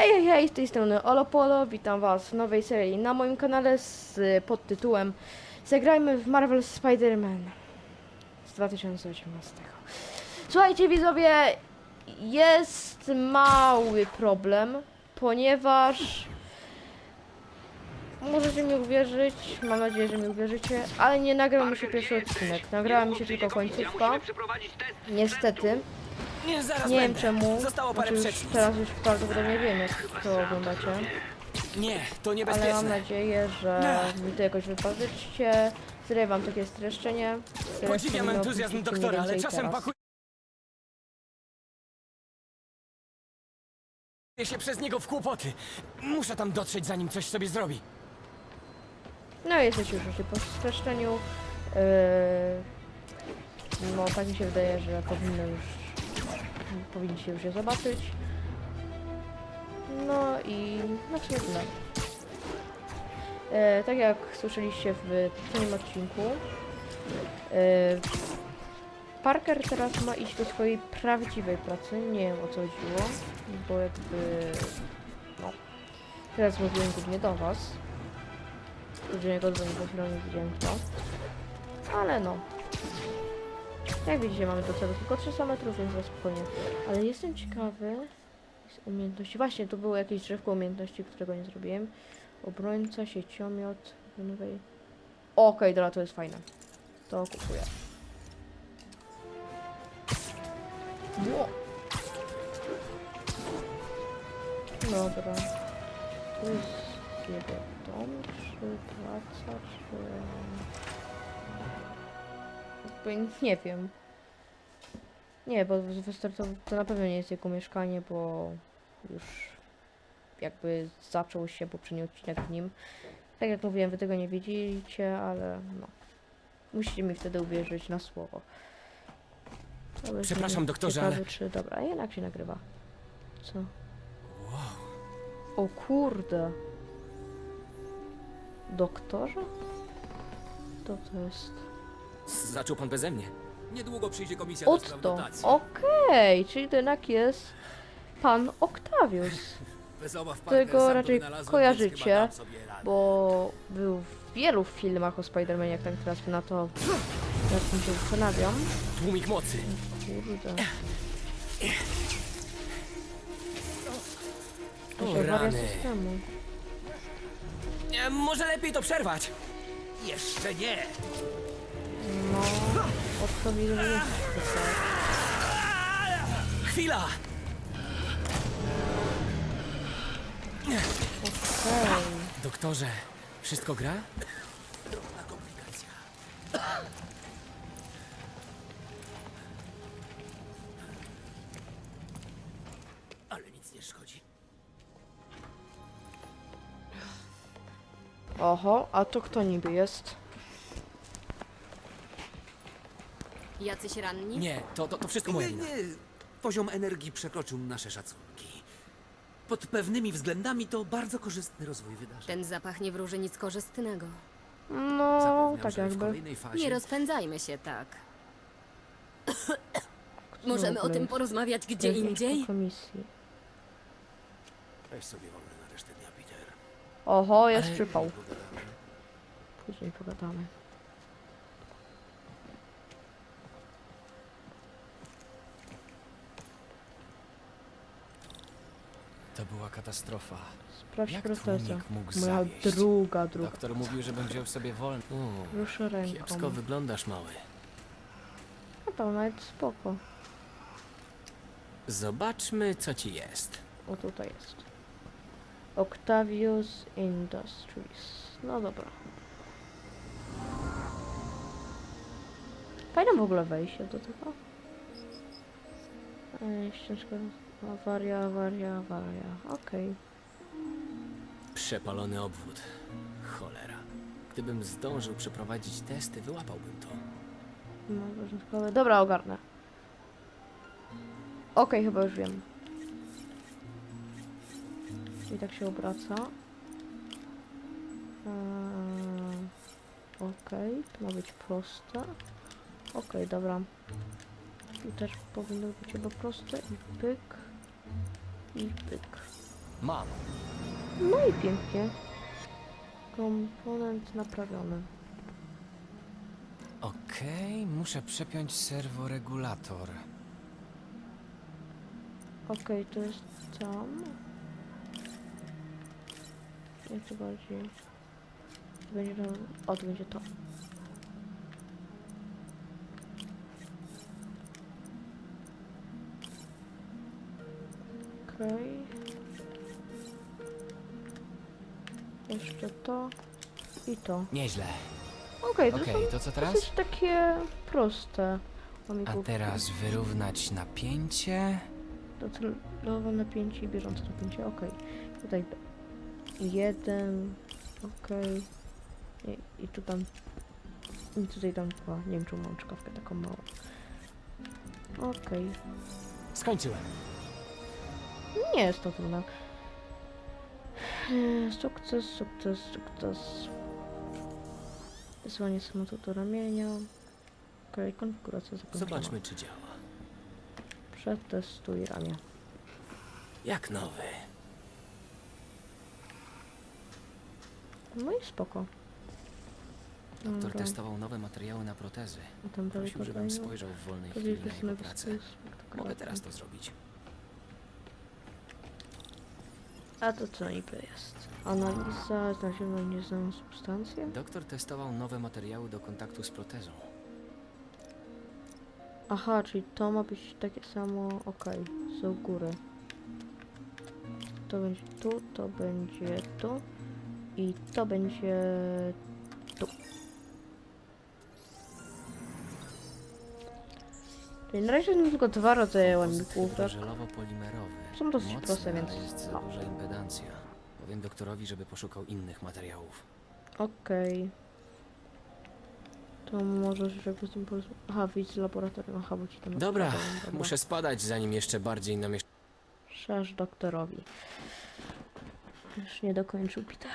Hej, hej, hej, z tej strony Olopolo, witam was w nowej serii na moim kanale z y, podtytułem Zagrajmy w Marvel Spider-Man z 2018. Słuchajcie widzowie, jest mały problem, ponieważ możecie mi uwierzyć, mam nadzieję, że mi uwierzycie, ale nie nagrał mi się pierwszy odcinek, nagrała mi się tylko końcówka, niestety. Nie, zaraz Nie wiem będę. czemu. Zostało parę Znaczy już, przecznic. teraz już prawdopodobnie wiem, jak to oglądacie. Nie, to Ale mam niebezpieczne. nadzieję, że mi to jakoś wybaczycie. Zrywam takie streszczenie. które Podziwiam powinno entuzjazm mniej doktora, ale więcej czasem teraz. pakuje się przez niego w kłopoty. Muszę tam dotrzeć, zanim coś sobie zrobi. No jesteście już właśnie po streszczeniu. Yy, no tak mi się wydaje, że powinno już powinniście już je zobaczyć. No i no w sumie. E, tak jak słyszeliście w tym odcinku, e, Parker teraz ma iść do swojej prawdziwej pracy. Nie wiem o co chodziło, bo jakby no teraz mówiłem głównie do was. Do niego dzwonię, bo nie widziałem. Ale no. Jak widzicie mamy do celu tylko 300 metrów, więc na spokojnie. Ale jestem ciekawy z umiejętności. Właśnie, tu było jakieś drzewko umiejętności, którego nie zrobiłem. Obrońca, sieciomiot, nowej. Okej, dobra, to jest fajne. To kupuję. Ło. Dobra. To jest jego dom, czy praca, czy... Nie wiem. Nie, bo wystartował, to na pewno nie jest jego mieszkanie, bo już jakby zaczął się poprzedni odcinek w nim. Tak jak mówiłem, wy tego nie wiedzieliście, ale no. Musicie mi wtedy uwierzyć na słowo. To jest Przepraszam, doktorze, ciekawe, ale- czy... Dobra, a jednak się nagrywa. Co? O kurde. Doktorze? Kto to jest? Zaczął pan beze mnie. Niedługo przyjdzie komisja do spraw Otto. dotacji. Okej, czyli to jednak jest pan Octavius, Bez obaw którego sam raczej wynalazłem, kojarzycie, więc chyba dam sobie radę. bo był w wielu filmach o Spider-Man, jak tak teraz na to nad tym się zastanawiam. Tłumik mocy. Kurde. O, rany. systemu. E, może lepiej to przerwać. Jeszcze nie! No, nie jest super. Chwila! Okej. Doktorze, wszystko gra? Drobna komplikacja. Ale nic nie szkodzi. Oho, a to kto niby jest? Jacyś ranni? Nie, to, to, to wszystko moja Nie, wina. nie. Poziom energii przekroczył nasze szacunki. Pod pewnymi względami to bardzo korzystny rozwój wydarzeń. Ten zapach nie wróży nic korzystnego. No, Zapewniam, tak że w jakby. kolejnej fazie... Nie rozpędzajmy się tak. Możemy o tym porozmawiać gdzie indziej? Komisji. Weź sobie wolne na resztę dnia, Peter. Oho, jest Ale- przypał. Pogadamy. Później pogadamy. To była katastrofa. Sprawdź Jak protezę. tłumik mógł Moja zawieść? druga, druga. Doktor mówił, żebym wziął sobie wolny. U, Ruszę ręką. kiepsko wyglądasz, mały. No to nawet spoko. Zobaczmy, co ci jest. O, tutaj jest. Octavius Industries. No dobra. Fajne w ogóle wejście do tego. Ej, ścieżka. Awaria, awaria, awaria. Okej. Przepalony obwód. Cholera. Gdybym zdążył przeprowadzić testy, wyłapałbym to. No, porządkowe. Dobra, ogarnę. Okej, chyba już wiem. I tak się obraca. Eee, Okej, to ma być proste. Okej, dobra. Tu też powinno być chyba proste i pyk. I pyk. Mam. No i pięknie. Komponent naprawiony. Okej, muszę przepiąć serworegulator. Okej, to jest tam. To bardziej? Będzie to... O, to będzie to. Okej. Jeszcze to. I to. Nieźle. Okej, to Okej, są to co teraz? dosyć takie proste. A teraz wyrównać napięcie. Docelowe napięcie i bieżące napięcie, okej. Tutaj jeden, okej. I, I tu tam... I tutaj tam dwa. Nie wiem, czy mam czkawkę taką małą. Okej. Skończyłem. Nie jest to trudne. Eee, Sukces, sukces, sukces. Wysyłanie samolotu do ramienia. Okej, konfiguracja zakończona. Zobaczmy, czy działa. Przetestuj ramię. Jak nowy. No i spoko. Doktor Dobra. testował nowe materiały na protezy. A tam dalej Prosił, żebym kolejno. spojrzał w wolnej chwili na jego pracę. Mogę spektakularny. teraz to zrobić. A to co niby jest? Analiza, znaleziono nieznaną substancję? Doktor testował nowe materiały do kontaktu z protezą. Aha, czyli to ma być takie samo, okej, z u góry. To będzie tu, to będzie tu i to będzie tu. Czyli na razie są tylko dwa rodzaje łamników, tak? żelowo-polimerowy. Są dosyć Mocny, proste, ale więc jest za no. duża impedancja. Powiem doktorowi, żeby poszukał innych materiałów. Okej. To może z tym porozmawiać. Aha, wyjdź z laboratorium. Aha, bo ci tam Dobra, odkładałem, dobra. muszę spadać, zanim jeszcze bardziej namiesz... Szerz doktorowi. Już nie dokończył Peter.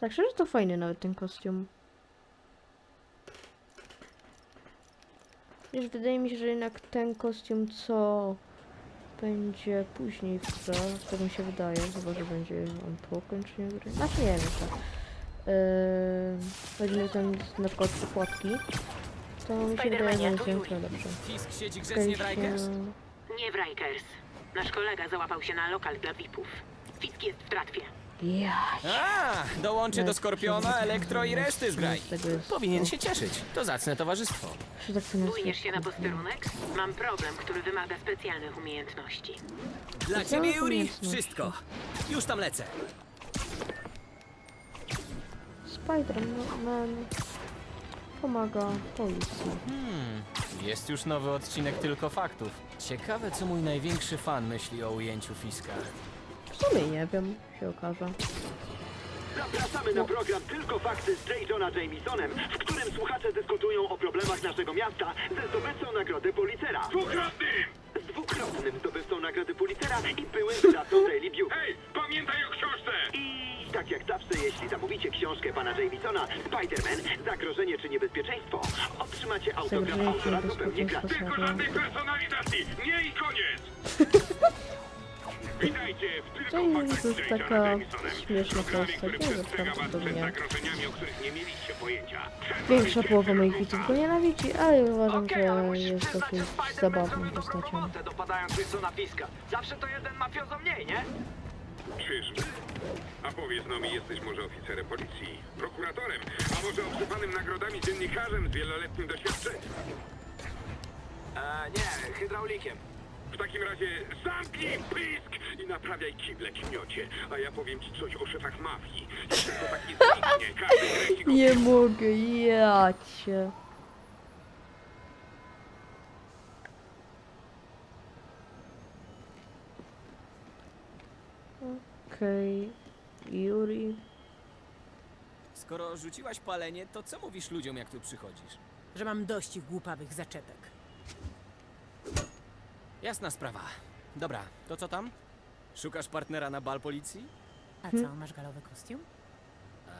Tak szczerze to fajny nawet ten kostium. Wiesz, wydaje mi się, że jednak ten kostium, co będzie później w grze, tak mi się wydaje, chyba, że będzie on po ukończeniu gry. Znaczy nie wiem jeszcze. Yy, weźmie ten na przykład przykładki, to mi się wydaje, że jest więcej lepsze. Fisk siedzi. Nie w Rikers. Nasz kolega załapał się na lokal dla VIP-ów. Fisk jest w tratwie. Ja, A, dołączy do Skorpiona, Elektro i reszty z graj. z tego jest- Powinien się cieszyć. To zacne towarzystwo. tak Bujesz się na posterunek? Mam problem, który wymaga specjalnych umiejętności. Dla ciebie, Yuri, wszystko. Już tam lecę. Spider-Man pomaga policji. Hmm, jest już nowy odcinek tylko faktów. Ciekawe, co mój największy fan myśli o ujęciu Fiska. W sumie nie wiem, się okaże. Zapraszamy na program Tylko Fakty z J. Johna Jamesonem, w którym słuchacze dyskutują o problemach naszego miasta ze zdobywcą nagrody Pulitzera. Dwukrotnym! Z dwukrotnym zdobywcą nagrody Pulitzera i byłym wydawcą Daily Bugle. Hej, pamiętaj o książce! I tak jak zawsze, jeśli zamówicie książkę pana Jamesona, Spider-Man, Zagrożenie czy Niebezpieczeństwo, otrzymacie autograf Zagrożenie czy autora zupełnie niebezpieczeństwo gratis. serio. żadnych personalizacji, nie i koniec! Witajcie w Tylko Jamie Faktach to jest taka śmieszna postać, nie przed prawdopodobnie. Większa połowa moich widzów go nienawidzi, ale uważam, Okej, ale że musisz jest przyznać, dosyć zabawną zrobił dobrą postacią. Zawsze to jeden mafiozo mniej, nie? Czyżby? A powiedz no mi, jesteś może oficerem policji, prokuratorem, a może obsypanym nagrodami dziennikarzem z wieloletnim doświadczeniem? E, nie, hydraulikiem. W takim razie zamknij pysk i naprawiaj kible kniocie, a ja powiem ci coś o szefach mafii. Jeśli to tak nie zniknie, każdy kręci go Nie mogę, ja cię. Okej, Yuri. Skoro rzuciłaś palenie, to co mówisz ludziom, jak tu przychodzisz? że mam dość ich głupawych zaczepek. Jasna sprawa. Dobra, to co tam? Szukasz partnera na bal policji? A co, masz galowy kostium? Eee,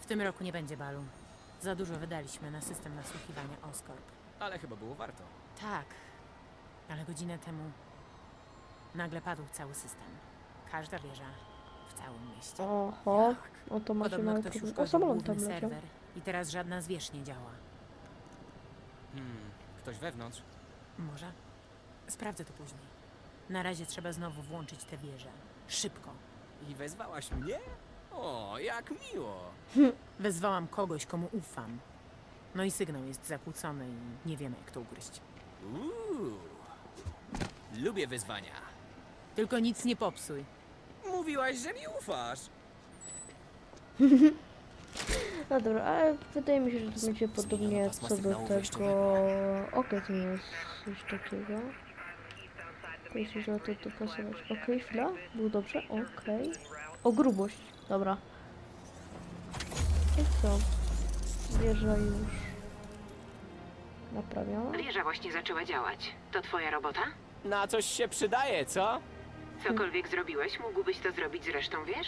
W tym roku nie będzie balu. Za dużo wydaliśmy na system nasłuchiwania Oscorp. Ale chyba było warto. Tak, ale godzinę temu nagle padł cały system. Każda wieża w całym mieście. Oho, no to macie Podobno mały ktoś problem. O, uszkodził samolot główny tam leciał. serwer i teraz żadna z wież nie działa. Hmm, ktoś wewnątrz? Może? Sprawdzę to później. Na razie trzeba znowu włączyć tę wieżę. Szybko. I wezwałaś mnie? O, jak miło. Wezwałam kogoś, komu ufam. No i sygnał jest zakłócony i nie wiemy, jak to ugryźć. Uuu. Lubię wyzwania. Tylko nic nie popsuj. Mówiłaś, że mi ufasz. No dobra, ale wydaje mi się, że to będzie podobnie co do tego... Okej, to nie jest coś takiego. Myślę, że to tu pasować. Okej, chwila. Było dobrze? Okej. O, grubość. Dobra. I co? Wieża już naprawiona. Wieża właśnie zaczęła działać. To twoja robota? Na coś się przydaje, co? Cokolwiek zrobiłeś, mógłbyś to zrobić z resztą wież?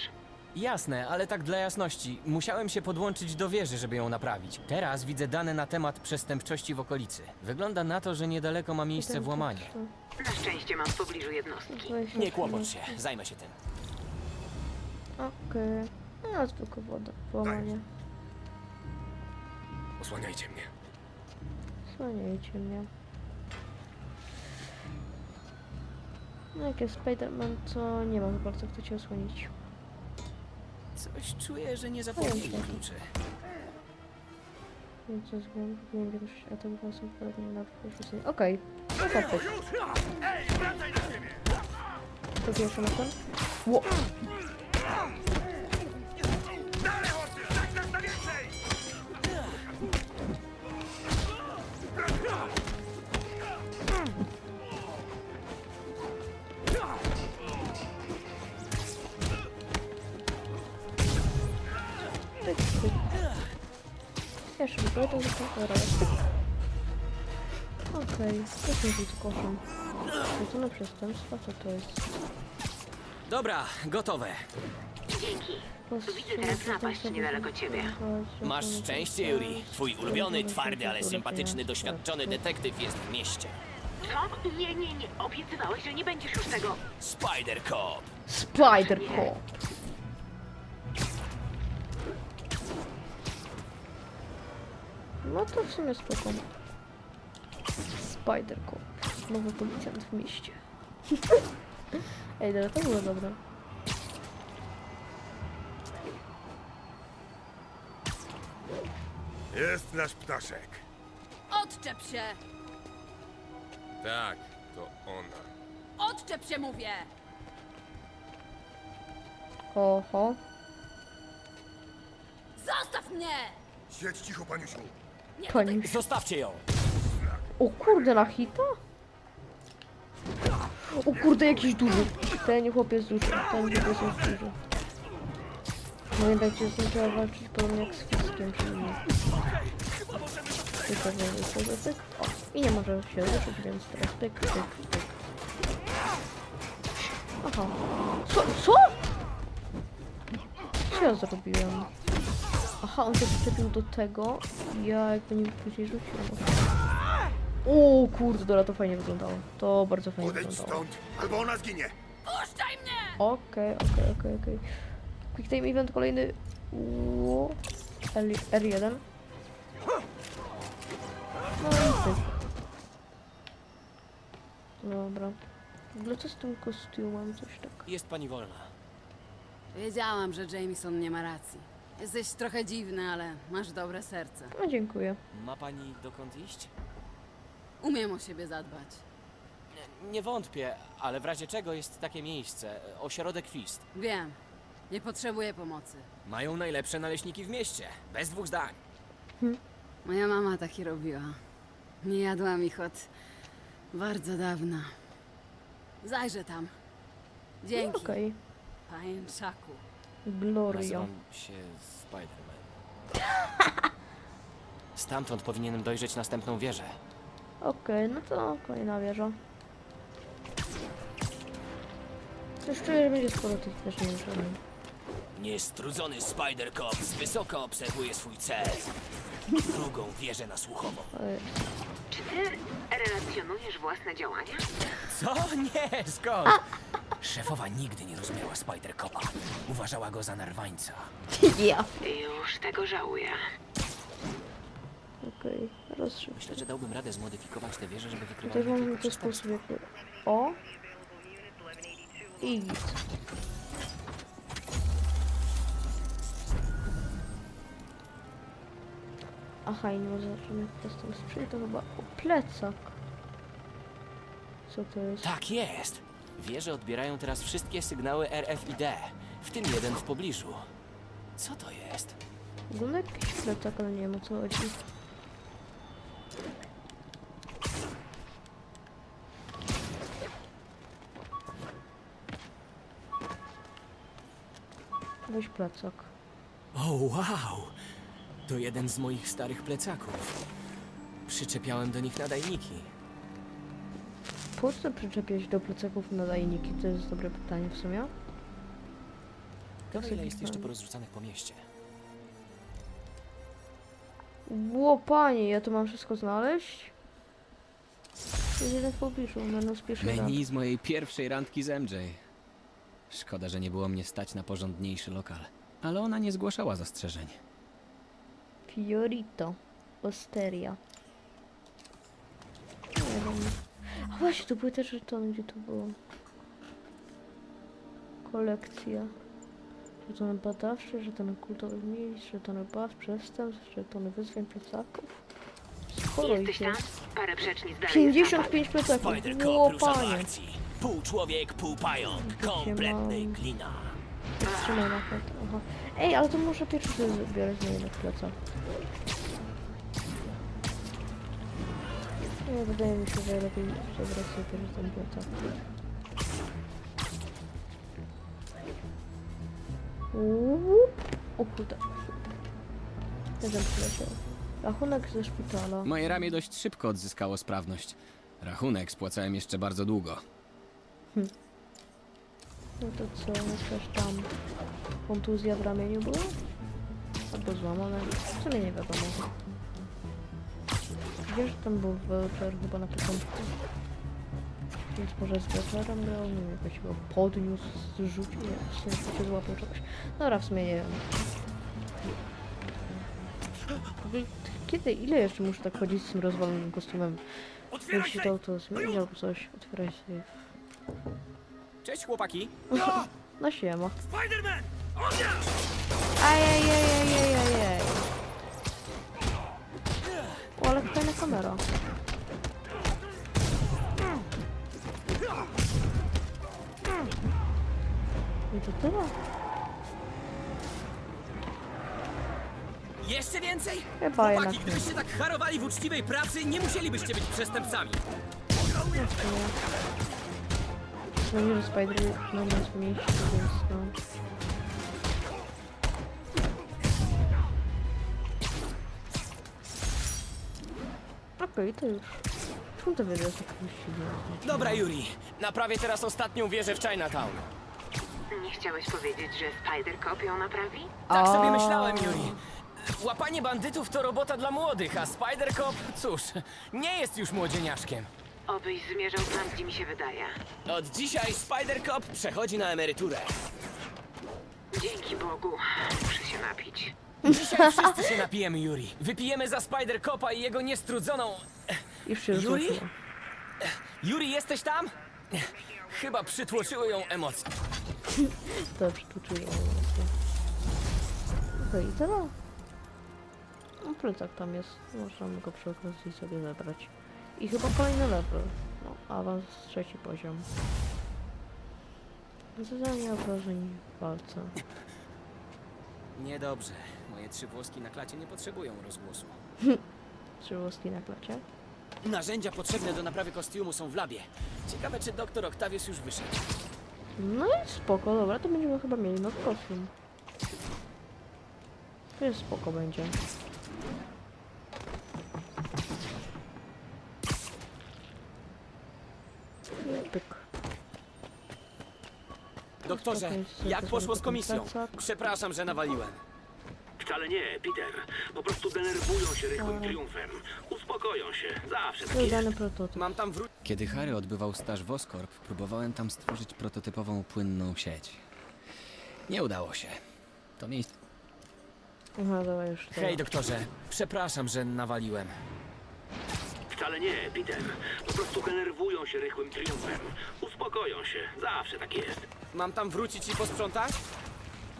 Jasne, ale tak dla jasności. Musiałem się podłączyć do wieży, żeby ją naprawić. Teraz widzę dane na temat przestępczości w okolicy. Wygląda na to, że niedaleko ma miejsce włamanie. Na szczęście mam w pobliżu jednostki. Nie kłopot się, zajmę się tym. Okej. No, zwykła woda. Włamanie. Osłaniajcie mnie. Słaniajcie mnie. No jak jest Spider-Man, to nie ma za bardzo kto cię osłonić. Coś czuję, że nie zapomnieli Ojej. kluczy. Więc to zgłęb, powinien większość ataków osób podobnie na porzucenie. Okej, no tak To pierwszy na ten? Ło! Pierwszy wygląda to zakończę Okej, to jest koszem. Skrócone przestępstwa, co to jest? Dobra, gotowe. Dzięki. Widzę teraz napaść niedaleko ciebie. Masz szczęście, Yuri. Twój ulubiony, twardy, ale sympatyczny, doświadczony detektyw jest w mieście. Co? Nie, nie, nie. Obiecywałeś, że nie będziesz już tego... Spider Cop. Spider-Cop! No to w sumie spoko. Spider-Cop. Nowy policjant w mieście. Ej, dobra, to było dobre. Jest nasz ptaszek. Odczep się! Tak, to ona. Odczep się, mówię! Oho. Zostaw mnie! Siedź cicho, paniusiu. Pani. Zostawcie ją. O kurde, na hita? O kurde, jakiś duży. Ten chłop jest duży. Ten chłop jest duży. Pamiętajcie, że trzeba walczyć podobnie jak z fiskiem, czyli... Tylko nie jest tego pyk. O, i nie może się ruszyć, więc teraz pyk, pyk, pyk. Aha. Co? Co? Co ja zrobiłem? Aha, on się przyczepił do tego. Ja jakby nie później rzuciłem. O kurde, dobra, to fajnie wyglądało. To bardzo fajnie Odejdź wyglądało. stąd, albo ona zginie. Puszczaj mnie! Okej, okej, okej, okej. Quick time event kolejny. Ło. L, R1. No i pyk. Dobra. W ogóle co z tym kostiumem? Coś tak. Jest pani wolna. Wiedziałam, że Jameson nie ma racji. Jesteś trochę dziwny, ale masz dobre serce. No dziękuję. Ma pani dokąd iść? Umiem o siebie zadbać. Nie, nie wątpię, ale w razie czego jest takie miejsce. Ośrodek Fist. Wiem. Nie potrzebuję pomocy. Mają najlepsze naleśniki w mieście. Bez dwóch zdań. Moja mama taki robiła. Nie jadłam ich od bardzo dawna. Zajrzę tam. Dzięki, Okej. pajęczaku. Nazywam się Spider-Man. Stamtąd powinienem dojrzeć następną wieżę. Okej, no to kolejna wieża. Coś czuję, że będzie sporo tych też nie wiem. Niestrudzony Spider Cop z wysoka obserwuje swój cel. drugą wieżę nasłuchową. Ale Czy ty relacjonujesz własne działania? Co? Nie, skąd? Szefowa nigdy nie rozumiała Spider-Copa. Uważała go za narwańca. ja. Już tego żałuję. Okej, rozszyb. Myślę, że dałbym radę zmodyfikować te wieże, żeby Tutaj mamy tylko sposób przestępstwa. jakby... O! I git. Aha, i nie ma żadnych custom sprzęt, to chyba o plecak. Co to jest? Tak jest. Wieże odbierają teraz wszystkie sygnały RFID, w tym jeden w pobliżu. Co to jest? Wygląda jakiś plecak, ale nie wiem o co chodzi. Weź plecak. O, wow! To jeden z moich starych plecaków. Przyczepiałem do nich nadajniki. Po co przyczepiać do plecaków nadajniki? To jest dobre pytanie w sumie. Ciekawe, ile sobie jest jeszcze porozrzucanych po mieście. Ło, panie, ja to mam wszystko znaleźć? Jest jeden w pobliżu, będę spieszy Menu z mojej pierwszej randki z MJ. Szkoda, że nie było mnie stać na porządniejszy lokal. Ale ona nie zgłaszała zastrzeżeń. Fiorito. Osteria. Właśnie, to były te żetony, gdzie to było? Kolekcja. Żetony badawcze, żetony kultowych miejsc, żetony baw, przestępstw, żetony wyzwań plecaków. Sporo ich Jesteś tam? jest. Parę przecznic dalej. 55 plecaków. Ło, Spider-Cop rusza do akcji. Pół człowiek, pół pająk. Kompletny mam. glina. Trzymaj na. Aha. Ej, ale to może pierwszy sobie biorę z niej na plecach. Nie, wydaje mi się, że lepiej zabrać sobie pierwszy ten. Łup. O kurde. Jeden przyleciał. Rachunek ze szpitala. Moje ramię dość szybko odzyskało sprawność. Rachunek spłacałem jeszcze bardzo długo. No to co, coś tam. Kontuzja w ramieniu była? Albo złamane? W sumie nie wiadomo. Wiesz, że tam był voucher chyba na początku. Więc może z voucherem grał, nie wiem, jakoś go podniósł, zrzucił, nie, w sensie się złapał czegoś. Dobra, w sumie nie wiem. Kiedy, ile jeszcze muszę tak chodzić z tym rozwalonym kostiumem? Się to auto zmienić albo coś? Otwieraj się. Cześć chłopaki! No siema. Spiderman! Ajajajajajajaj. O, ale fajna kamera. I to tyle? Jeszcze więcej? Chyba Chłopaki, jednak nie. gdybyście tak harowali w uczciwej pracy, nie musielibyście być przestępcami. No nie, że Spider no nie jest mieście, więc no. Okej, to już. Czemu to wiedzie tak silnie? Dobra, Yuri. Naprawię teraz ostatnią wieżę w Chinatown. Nie chciałeś powiedzieć, że Spider-Cop ją naprawi? Tak sobie myślałem, Yuri. Łapanie bandytów to robota dla młodych, a Spider-Cop, cóż, nie jest już młodzieniaszkiem. Obyś zmierzał tam, gdzie mi się wydaje. Od dzisiaj Spider-Cop przechodzi na emeryturę. Dzięki Bogu. Muszę się napić. Dzisiaj wszyscy się napijemy, Yuri. Wypijemy za Spider-Copa i jego niestrudzoną... Już się Yuri? rozłączyło. Yuri, jesteś tam? Chyba przytłoczyły ją emocje. Dobrze, tu czuję. Okej, okay, teraz. No plecak tam jest. Możemy go przy okazji sobie zabrać. I chyba kolejny level. No, awans trzeci poziom. Zadanie obrażeń w walce. Niedobrze. Moje trzy włoski na klacie nie potrzebują rozgłosu. Trzy łoski na klacie. Narzędzia potrzebne do naprawy kostiumu są w labie. Ciekawe, czy doktor Octavius już wyszedł. No i spoko, dobra, to będziemy chyba mieli nowy kostium. To jest spoko będzie. Pyk. Doktorze, jak poszło z komisją? Przepraszam, że nawaliłem. Wcale nie, Peter. Po prostu denerwują się rychłym triumfem. Uspokoją się. Zawsze tak jest. Prototyp. Mam tam wrócić. Kiedy Harry odbywał staż w Oscorp, próbowałem tam stworzyć prototypową płynną sieć. Nie udało się. To miejsce... Aha, dobra, już to. Hej, doktorze. Przepraszam, że nawaliłem. Wcale nie, Peter. Po prostu denerwują się rychłym triumfem. Uspokoją się. Zawsze tak jest. Mam tam wrócić i posprzątać?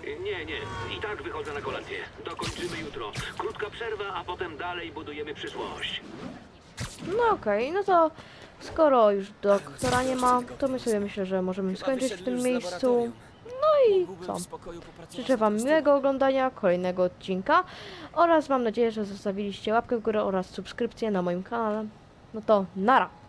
Nie, nie. I tak wychodzę na kolację. Dokończymy jutro. Krótka przerwa, a potem dalej budujemy przyszłość. No okej, no to skoro już doktora nie ma, to my sobie myślę, że możemy skończyć w tym miejscu. No i co? Życzę Wam miłego oglądania kolejnego odcinka oraz mam nadzieję, że zostawiliście łapkę w górę oraz subskrypcję na moim kanale. No to nara!